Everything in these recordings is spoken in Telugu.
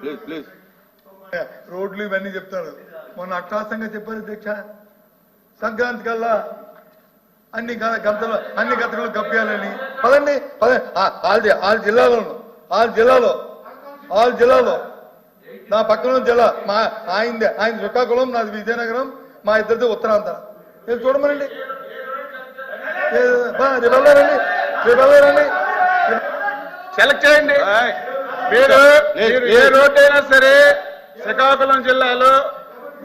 ప్లీజ్ ప్లీజ్ రోడ్లు ఇవన్నీ చెప్తారు. మొన్న అట్టాసంగా చెప్పారు అధ్యక్ష. సంక్రాంతి కల్లా అన్ని గంతలు అన్ని గంతలు కప్పేయాలని పదండి పదండి ఆల్ ఆల్ జిల్లాలో ఆల్ జిల్లాలో ఆల్ జిల్లాలో. నా పక్కన జిల్లా మా ఆయనది ఆయన శ్రీకాకుళం నాది విజయనగరం మా ఇద్దరిది ఉత్తరాంధ్ర. మీరు చూడమనండి. రేపు వెళ్ళారండి రేపు వెళ్ళారండి సెలెక్ట్ చేయండి. మీరు. ఏ రోడ్డు అయినా సరే శ్రీకాకుళం జిల్లాలో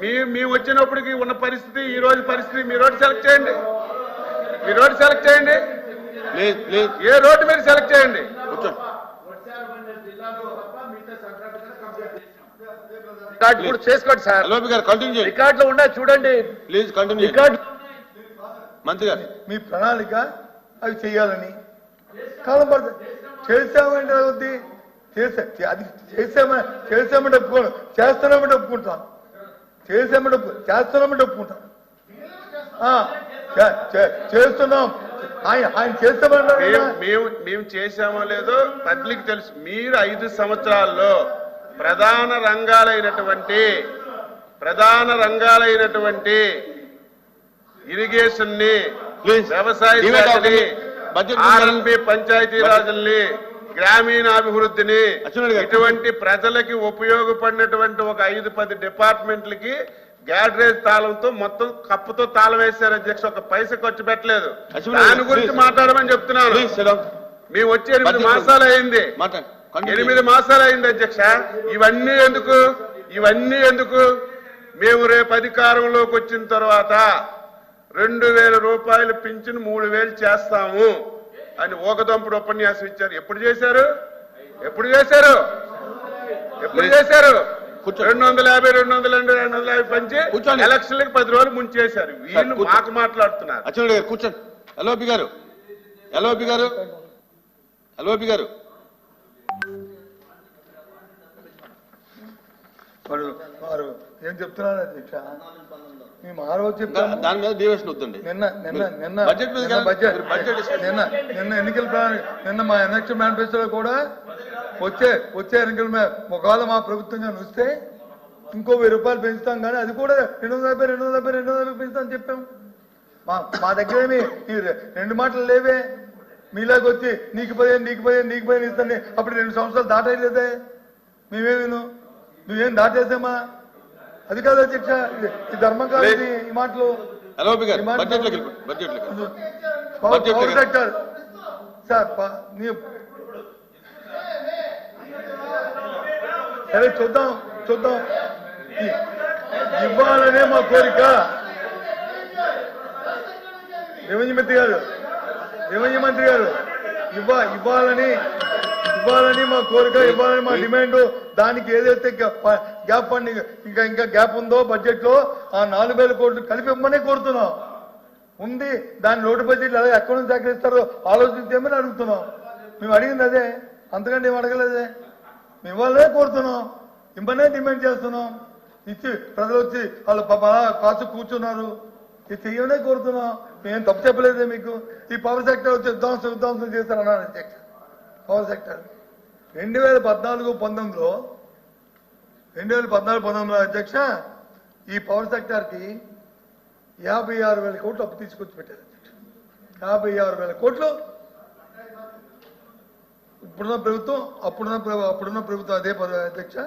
మీ మేము వచ్చినప్పటికి ఉన్న పరిస్థితి ఈ రోజు పరిస్థితి మీ రోడ్డు సెలెక్ట్ చేయండి. మీ రోడ్డు సెలెక్ట్ చేయండి. ప్లీజ్ ప్లీజ్ ఏ రోడ్డు మీరు సెలెక్ట్ చేయండి. కూడా చేసుకోండి సార్. గారు కంటిన్యూ చూడండి. ప్లీజ్ కంటిన్యూ చేయండి. రికార్డు మంత్రి గారు. మీ ప్రణాళిక అవి చేయాలని. కాలం పడుతుంది. చేసామంటే అవుద్ది? చేసా అది చేసామని చేసామంటే ఒప్పుకోను. చేస్తున్నామంటే ఒప్పుకుంటాను చేసామంటే ఒప్పు చేస్తున్నామంటే ఒప్పుకుంటాను ఆ, చే- చే- చేస్తున్నాం. ఆయన ఆయన చేస్తామంటారు మేము. మేము చేశామో లేదో పబ్లిక్ తెలుసు. మీరు ఐదు సంవత్సరాల్లో ప్రధాన రంగాలైనటువంటి ప్రధాన రంగాలైనటువంటి ఇరిగేషన్ని. వ్యవసాయ ఆర్ఎన్బి పంచాయతీ రాజుల్ని గ్రామీణాభివృద్ధిని. ఇటువంటి ప్రజలకి ఉపయోగపడినటువంటి ఒక ఐదు పది డిపార్ట్మెంట్లకి గ్యాడ్రేజ్ తాళంతో మొత్తం కప్పుతో తాళం వేశారు అధ్యక్ష ఒక పైస ఖర్చు పెట్టలేదు. దాని గారు, గురించి. మాట్లాడమని చెప్తున్నాను. మేము వచ్చి ఎనిమిది మాసాలు అయింది. ఎనిమిది మాసాలు అయింది అధ్యక్ష. ఇవన్నీ ఎందుకు? ఇవన్నీ ఎందుకు? మేము రేపు అధికారంలోకి వచ్చిన తర్వాత రెండు వేల రూపాయలు పింఛన్ మూడు వేలు చేస్తాము. అని ఓకదంపుడు ఉపన్యాసం ఇచ్చారు. ఎప్పుడు చేశారు? ఎప్పుడు చేశారు? ఎప్పుడు. చేశారు. రెండు వందల యాభై రెండు వందల రెండు రెండు వందల యాభై పంచి కూర్చోండి. ఎలక్షన్లకు పది రోజులు ముంచేశారు. వీళ్ళు మాకు మాట్లాడుతున్నారు. కూర్చోండి. ఎల్ఓపి గారు ఎల్ఓపి గారు ఎల్ఓపి గారు. వాడు వారు ఏం చెప్తున్నారు అధ్యక్ష? మేము ఆ రోజు చెప్తాము దాని మీద డివిషన్ వద్దండి. నిన్న నిన్న నిన్న బడ్జెట్ మీద బడ్జెట్. నిన్న నిన్న ఎన్నికల నిన్న మా ఎలక్షన్ మేనిఫెస్టోలో కూడా వచ్చే వచ్చే ఎన్నికల ఒకవేళ మా ప్రభుత్వం కానీ వస్తే ఇంకో వెయ్యి రూపాయలు పెంచుతాం కానీ అది కూడా రెండు వందల యాభై రెండు వందల యాభై రెండు వందల యాభై పెంచుతాం చెప్పాం. మా మా దగ్గర ఏమి రెండు మాటలు లేవే. మీలాగా వచ్చి నీకు పదిహేను నీకు పదిహేను నీకు పదిహేను ఇస్తాను అప్పుడు రెండు సంవత్సరాలు దాటలేదే మేమేమిను? నువ్వేం దాటేసామా? అది కాదు అధ్యక్ష ఈ ధర్మం కాదు ఇది, ఈ మాటలు. పవర్. సెక్టర్ సార్ చూద్దాం చూద్దాం. ఇవ్వాలనే మా కోరిక. రెవెన్యూ మంత్రి గారు రెవెన్యూ మంత్రి గారు ఇవ్వ ఇవ్వాలని ఇవ్వాలని మా కోరిక ఇవ్వాలని మా డిమాండ్. దానికి ఏదైతే గ్యాప్ ఫండింగ్ ఇంకా ఇంకా గ్యాప్ ఉందో బడ్జెట్లో ఆ నాలుగు వేల కోట్లు కలిపి ఇవ్వమనే కోరుతున్నాం. ఉంది దాని నోటు బడ్జెట్ ఎలా ఎక్కడ నుంచి సేకరిస్తారో ఆలోచించేమని అడుగుతున్నాం. మేము అడిగింది అదే. అంతకంటే ఏం అడగలేదే మేము వాళ్ళే కోరుతున్నాం. ఇవ్వనే డిమాండ్ చేస్తున్నాం. ఇచ్చి ప్రజలు వచ్చి వాళ్ళు కాచు కాసు కూర్చున్నారు. ఇది చెయ్యనే కోరుతున్నాం. మేము తప్పు చెప్పలేదే మీకు. ఈ పవర్ సెక్టర్ వచ్చి విధ్వంసం విధ్వంసం చేస్తారన్నారు అధ్యక్ష. పవర్ సెక్టర్ రెండు వేల పద్నాలుగు పంతొమ్మిదిలో రెండు వేల పద్నాలుగు పంతొమ్మిది అధ్యక్ష ఈ పవర్ సెక్టార్కి యాభై ఆరు వేల కోట్లు అప్పు తీసుకొచ్చి పెట్టారు. యాభై ఆరు వేల కోట్లు. ఇప్పుడున్న ప్రభుత్వం అప్పుడున్న అప్పుడున్న ప్రభుత్వం అదే పద అధ్యక్ష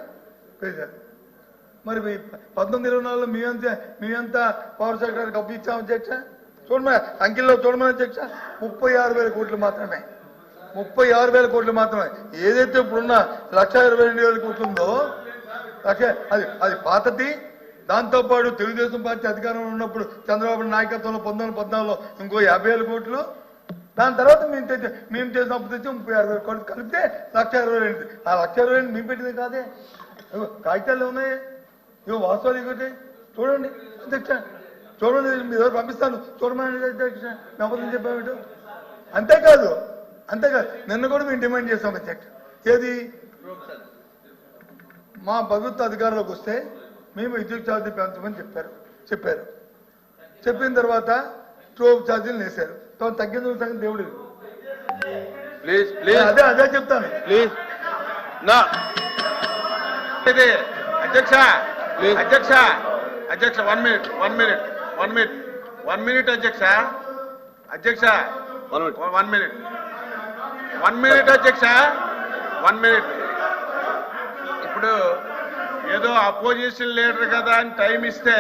పేశారు మరి మీ పంతొమ్మిది ఇరవై నాలుగులో మేమంతా మేమంతా పవర్ సెక్టార్కి అప్పు ఇచ్చాం అధ్యక్ష. చూడమని అంకిల్లో చూడమని అధ్యక్ష? ముప్పై ఆరు వేల కోట్లు మాత్రమే. ముప్పై ఆరు వేల కోట్లు మాత్రమే. ఏదైతే ఇప్పుడున్న లక్ష ఇరవై రెండు వేల కోట్లు ఉందో అది అది పాతది. దాంతోపాటు తెలుగుదేశం పార్టీ అధికారంలో ఉన్నప్పుడు చంద్రబాబు నాయకత్వంలో పంతొమ్మిది పద్నాలుగులో ఇంకో యాభై వేల కోట్లు. దాని తర్వాత మేము తెచ్చి మేము చేసిన అప్పు తెచ్చి ముప్పై ఆరు వేల కోట్లు కలిపితే లక్ష ఇరవై రెండు. ఆ లక్ష ఇరవై రెండు మేము పెట్టింది కాదే. కాగితాలు ఉన్నాయి. ఇగో వాస్తవాలు ఇవ్వండి చూడండి అధ్యక్ష. చూడండి మీ దగ్గర పంపిస్తాను చూడమని అధ్యక్ష. నమ్మకం చెప్పామిటో అంతేకాదు అంతేకాదు. నిన్న కూడా మేము డిమాండ్ చేస్తాం అధ్యక్ష. ఏది? మా ప్రభుత్వ అధికారంలోకి వస్తే మేము విద్యుత్ ఛార్జీ పెంచమని చెప్పారు. చెప్పారు. చెప్పిన తర్వాత స్టోవ్ ఛార్జీలు వేశారు. తగ్గించిన సంగతి దేవుడు ప్లీజ్ ప్లీజ్. అదే అదే చెప్తాను. ప్లీజ్. నా. ఇది అధ్యక్ష అధ్యక్ష అధ్యక్ష one minute one minute one minute one minute అధ్యక్ష. అధ్యక్ష one minute one minute one minute అధ్యక్ష. వన్ మినిట్ ఇప్పుడు ఏదో అపోజిషన్ లీడర్ కదా అని టైం ఇస్తే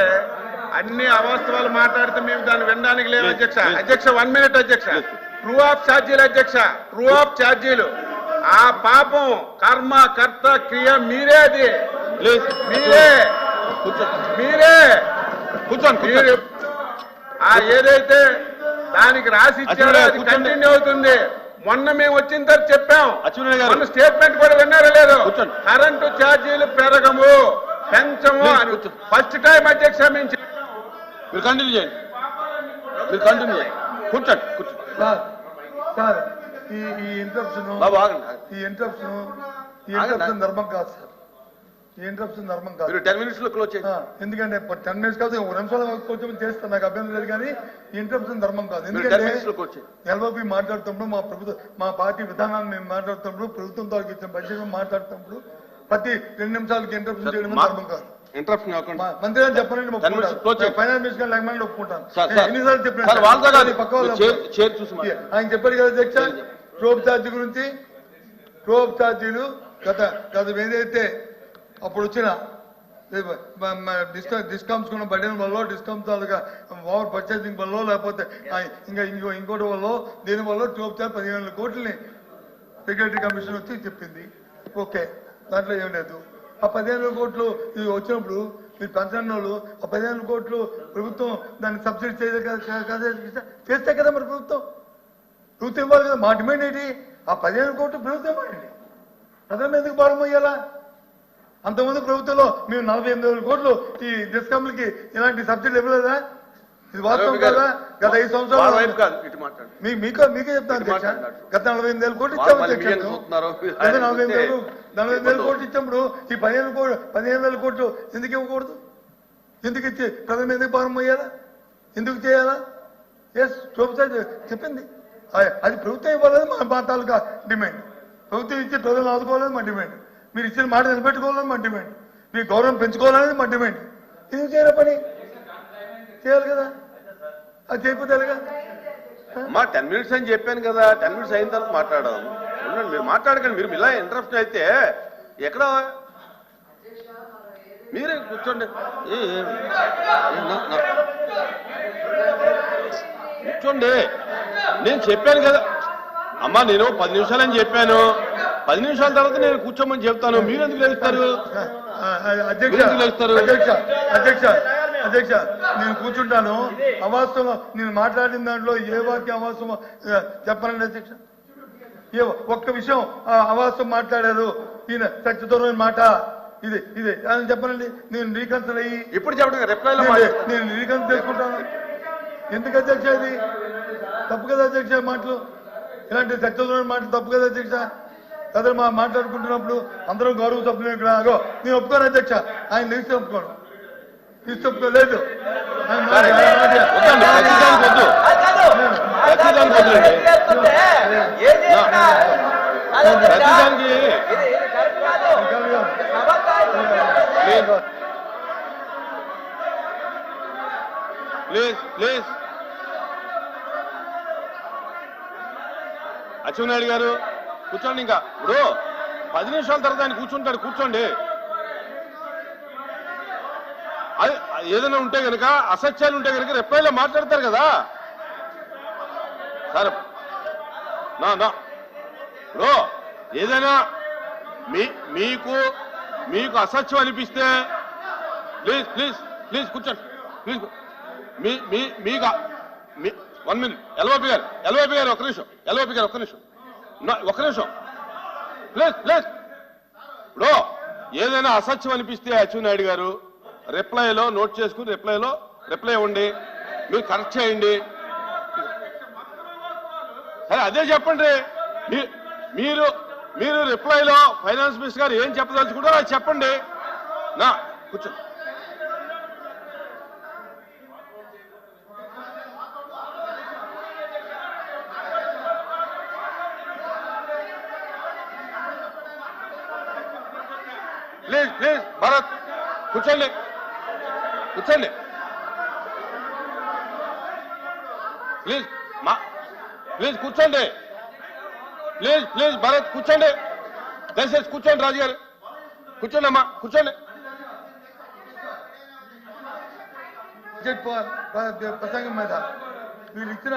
అన్ని అవాస్తవాలు మాట్లాడితే మేము దాన్ని వినడానికి లేవు అధ్యక్ష. అధ్యక్ష వన్ మినిట్ అధ్యక్ష. ట్రూ ఆఫ్ ఛార్జీలు అధ్యక్ష. ట్రూ ఆఫ్ ఛార్జీలు ఆ పాపం కర్మ కర్త క్రియ మీరే అది. మీరే. మీరే. కూర్చోండి ఆ ఏదైతే దానికి రాసి ఇచ్చారో అది. కంటిన్యూ అవుతుంది. మొన్న మేము వచ్చిన తర్వాత చెప్పాం. మొన్న స్టేట్మెంట్ కూడా విన్నారో లేదు కూర్చోండి. కరెంటు ఛార్జీలు పెరగము పెంచము అని. ఫస్ట్ టైం అధ్యక్ష మేము మీరు కంటిన్యూ చేయండి మీరు కంటిన్యూ చేయండి కూర్చోండి కూర్చోండి సార్ సార్ ఈ ఈ ఇంటరప్షన్. ఈ ఇంటరప్షన్ ఈ. ఇంటరప్షన్ ధర్మం కాదు సార్ ఇంటరప్షన్ ధర్మం కాదు. టెన్ మినిట్స్లో క్లోజ్ ఎందుకంటే టెన్ మినిట్స్ కాదు ఒక నిమిషాలు కొంచెం చేస్తాను నాకు అభ్యంతరం లేదు కానీ ఇంటరప్షన్ ధర్మం కాదు. ఎందుకంటే ఎల్ఓపి మాట్లాడుతున్నప్పుడు మా ప్రభుత్వం మా పార్టీ విధానాన్ని మేము మాట్లాడుతున్నప్పుడు ప్రభుత్వంతో ఇచ్చిన బడ్జెట్ మాట్లాడుతున్నప్పుడు ప్రతి రెండు నిమిషాలకి ఇంటరప్షన్ చేయడం ధర్మం కాదు. ఇంటరప్షన్ కాకుండా మంత్రి గారు. ఫైనాన్స్ మినిస్టర్ ఒప్పుకుంటాను. ఎన్నిసార్లు చెప్పినా పక్క వాళ్ళు. ఆయన చెప్పాడు కదా అధ్యక్ష రోప్ ఛార్జీ గురించి. రోప్ ఛార్జీలు గత గత ఏదైతే అప్పుడు వచ్చిన డిస్కౌంట్ డిస్కౌంట్స్ కూడా బడ్డీల వల్ల డిస్కౌంట్ తాలూకా ఓవర్ పర్చేసింగ్ వల్ల లేకపోతే ఇంకా ఇంకో ఇంకోటి వల్ల దీని వల్ల రోప్ పదిహేను కోట్లని సెక్రటరీ కమిషన్ వచ్చి చెప్పింది. ఓకే దాంట్లో ఏం లేదు. ఆ పదిహేను కోట్లు ఇవి వచ్చినప్పుడు మీరు పెన్షన్ వాళ్ళు ఆ పదిహేను కోట్లు ప్రభుత్వం దాన్ని సబ్సిడీ చేయదు కదా చేస్తే కదా మరి ప్రభుత్వం? ప్రభుత్వం ఇవ్వాలి కదా మా డిమాండ్ ఏంటి? ఆ పదిహేను కోట్లు ప్రభుత్వం ఇవ్వండి ప్రజల ఎందుకు భారం అంతకుముందు ప్రభుత్వంలో మేము నలభై ఎనిమిది వేల కోట్లు ఈ డిస్కౌంట్లకి ఇలాంటి సబ్సిడీలు ఇవ్వలేదా? ఇది వాస్తవం కదా? గత ఐదు సంవత్సరాలు మీకే మీకే చెప్తాను. గత నలభై ఎనిమిది వేల కోట్లు ఇచ్చాము నలభై ఎనిమిది వేలు నలభై ఎనిమిది వేల. కోట్లు ఇచ్చినప్పుడు ఈ పదిహేను కోట్లు పదిహేను వేల కోట్లు ఎందుకు ఇవ్వకూడదు? ఎందుకు ఇచ్చి ప్రజల భారం అయ్యాలా ఎందుకు చేయాలా? ఎస్ చూపుతాడు చెప్పింది. అది ప్రభుత్వం ఇవ్వాలని మా తాలూకా డిమాండ్. ప్రభుత్వం ఇచ్చి ప్రజలను ఆదుకోవాలని మా డిమాండ్. మీరు ఇచ్చిన మాట నిలబెట్టుకోవాలని మా డిమాండ్. మీ గౌరవం పెంచుకోవాలనేది మా డిమాండ్. ఇది చేయాలి పని. చేయాలి కదా. అది చేయకపోతే మా టెన్ మినిట్స్ అని చెప్పాను కదా. టెన్ మినిట్స్ అయిన తర్వాత మాట్లాడదాం. ఉండండి మీరు మాట్లాడకండి. మీరు ఇలా ఇంట్రెస్ట్ అయితే ఎక్కడ? మీరే కూర్చోండి. కూర్చోండి. నేను చెప్పాను కదా. అమ్మా నేను పది నిమిషాలని చెప్పాను. పది నిమిషాల తర్వాత నేను కూర్చోమని చెప్తాను. మీరు ఎందుకు లేస్తారు అధ్యక్ష? అధ్యక్ష అధ్యక్ష అధ్యక్ష నేను కూర్చుంటాను. అవాస్తవం నేను మాట్లాడిన దాంట్లో ఏ వాక్యం అవాస్తవం చెప్పనండి అధ్యక్ష. ఏ ఒక్క విషయం అవాస్తవం మాట్లాడారు. ఈయన సత్యదూరమైన మాట. ఇది ఇది అని చెప్పనండి. నేను రీకన్సల్ అయ్యి ఇప్పుడు చెప్పండి రిప్లైలో నేను రీకన్సల్ చేసుకుంటాను. ఎందుకు అధ్యక్ష ఇది? తప్పు కదా అధ్యక్ష మాటలు. ఇలాంటి సత్యదూరమైన మాటలు తప్పు కదా అధ్యక్ష? అదే మా మాట్లాడుకుంటున్నప్పుడు అందరం గౌరవ సభ్యులు ఇక్కడ అగో నేను ఒప్పుకోను అధ్యక్ష ఆయన తీస్తే ఒప్పుకోను తీస్తే ఒప్పుకోలేదు ప్లీజ్ ప్లీజ్ అచ్చెన్నాయుడు గారు కూర్చోండి ఇంకా. ఇప్పుడు పది నిమిషాల తర్వాత ఆయన కూర్చుంటాడు. కూర్చోండి. అది ఏదైనా ఉంటే కనుక అసత్యాలు ఉంటే కనుక రెప్పైలో మాట్లాడతారు కదా. సార్. నా నా. బ్రో ఏదైనా మీ మీకు మీకు అసత్యం అనిపిస్తే ప్లీజ్ ప్లీజ్ ప్లీజ్ కూర్చోండి. ప్లీజ్ మీ మీ మీకు మీ వన్ మినిట్. ఎల్ఓపి గారు ఎల్ఓపి గారు ఒక నిమిషం ఎల్ఓపి గారు ఒక నిమిషం. ఒక నిమిషం. లేదు లేదు. ఇప్పుడు ఏదైనా అసత్యం అనిపిస్తే అచ్చెన్నాయుడు గారు రిప్లైలో నోట్ చేసుకుని రిప్లైలో రిప్లై ఇవ్వండి. మీరు కరెక్ట్ చేయండి. సరే అదే చెప్పండి. మీ- మీరు మీరు రిప్లైలో ఫైనాన్స్ మినిస్టర్ గారు ఏం చెప్పదలుచుకుంటారో అది చెప్పండి. నా కూర్చో. ప్లీజ్ ప్లీజ్ భరత్ కూర్చోండి. కూర్చోండి. ప్లీజ్ మా ప్లీజ్ కూర్చోండి. ప్లీజ్ ప్లీజ్ భరత్ కూర్చోండి. దయచేసి కూర్చోండి రాజు గారు. కూర్చోండి అమ్మా కూర్చోండి. ప్రసంగం మీద మీరు ఇచ్చిన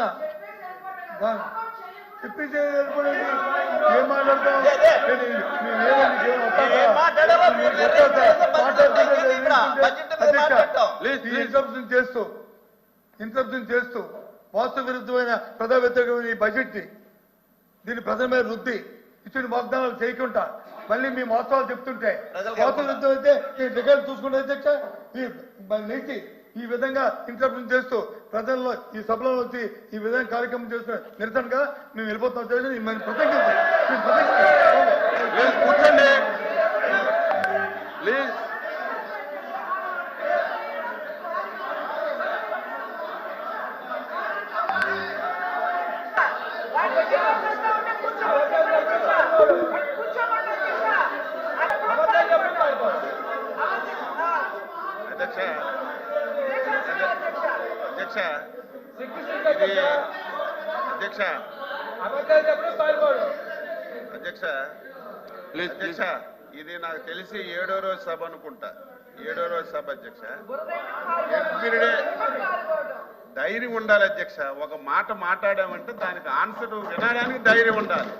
దా- చెప్పించే వెళ్ళిపోయింది. ఏం మాట్లాడతాం నేను- నేను ఏమని ఏం అర్థం ఏం మాట్లాడారో మీరు నేను కొత్త బడ్జెట్ మాట్లాడుతుంటే బడ్జెట్ ఇక్కడ. ఏంటంటే, బడ్జెట్ మీద అధ్యక్ష, మాట్లాడతాం. ప్లీజ్, ఈ ప్లీజ్. ఇంటరప్షన్ చేస్తూ ఇంటరప్షన్ చేస్తూ వాస్తవ విరుద్ధమైన ప్రజా వ్యతిరేకమైన ఈ బడ్జెట్ని దీన్ని ప్రజల మీద రుద్ది ఇచ్చిన వాగ్దానాలు చేయకుండా మళ్ళీ మీ వాస్తవాలు చెప్తుంటే వాస్తవ విరుద్ధం అయితే ఈ రికార్డు చూసుకుంటే అధ్యక్ష ఈ నీతి ఈ విధంగా ఇంటరప్షన్ చేస్తూ ప్రజల్లో ఈ సభలో వచ్చి ఈ విధంగా కార్యక్రమం చేస్తున్న నిరసనగా మేము వెళ్ళిపోతాం అధ్యక్ష. మేము ప్రసంగిస్తాం మేము ప్రసంగిస్తాం ప్లీజ్ కూర్చోండి. ప్లీజ్ అధ్యక్ష. అధ్యక్ష. ఇది అధ్యక్ష. అధ్యక్ష. అధ్యక్ష ఇది నాకు తెలిసి ఏడో రోజు సభ అనుకుంటా. ఏడో రోజు సభ అధ్యక్ష. ఎవ్రీడే ధైర్యం ఉండాలి అధ్యక్ష. ఒక మాట మాట్లాడామంటే దానికి ఆన్సర్ వినడానికి ధైర్యం ఉండాలి.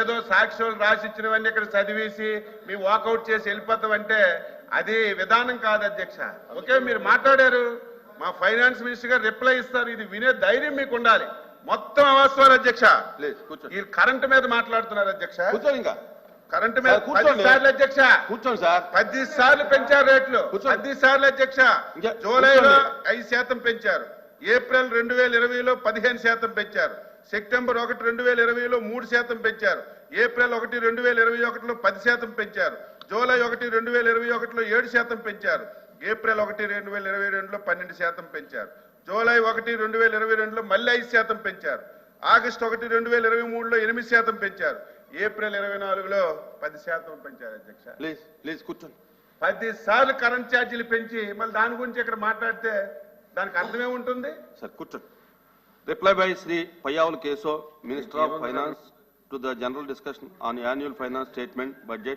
ఏదో సాక్షులు రాసి ఇచ్చినవన్నీ ఇక్కడ చదివేసి మీ వాకౌట్ చేసి వెళ్ళిపోతామంటే అది విధానం కాదు అధ్యక్ష. ఓకే మీరు మాట్లాడారు? మా ఫైనాన్స్ మినిస్టర్ గారు రిప్లై ఇస్తారు. ఇది వినే ధైర్యం మీకు ఉండాలి. మొత్తం అవాస్తవాలు అధ్యక్ష. కూర్చోండి. ఈ కరెంట్ మీద మాట్లాడుతున్నారు అధ్యక్ష. కూర్చోండి ఇంకా. కరెంట్ మీద కూర్చోండి. సార్లు అధ్యక్ష. కూర్చోండి సార్. పది సార్లు పెంచారు రేట్లు. పది సార్లు అధ్యక్ష. జూలైలో. ఐదు శాతం పెంచారు. ఏప్రిల్ రెండు వేల ఇరవైలో పదిహేను శాతం పెంచారు. సెప్టెంబర్ ఒకటి రెండు వేల ఇరవైలో మూడు శాతం పెంచారు. ఏప్రిల్ ఒకటి రెండు వేల ఇరవై ఒకటిలో పది శాతం పెంచారు. జూలై ఒకటి రెండు వేల ఇరవై ఒకటిలో ఏడు శాతం పెంచారు. ఏప్రిల్ ఒకటి రెండు వేల ఇరవై రెండులో పన్నెండు శాతం పెంచారు. జూలై ఒకటి రెండు వేల ఇరవై రెండులో మళ్ళీ ఐదు శాతం పెంచారు. ఆగస్టు ఒకటి రెండు వేల ఇరవై మూడులో ఎనిమిది శాతం పెంచారు. ఏప్రిల్ ఇరవై నాలుగులో పది శాతం పెంచారు అధ్యక్ష. ప్లీజ్ ప్లీజ్ కూర్చోండి. పది సార్లు కరెంట్ ఛార్జీలు పెంచి మళ్ళీ దాని గురించి ఇక్కడ మాట్లాడితే దానికి అర్థమే ఉంటుంది? సార్ కూర్చోండి. Reply by Shri Payyavula Keshav minister of finance to the general discussion on annual finance statement budget.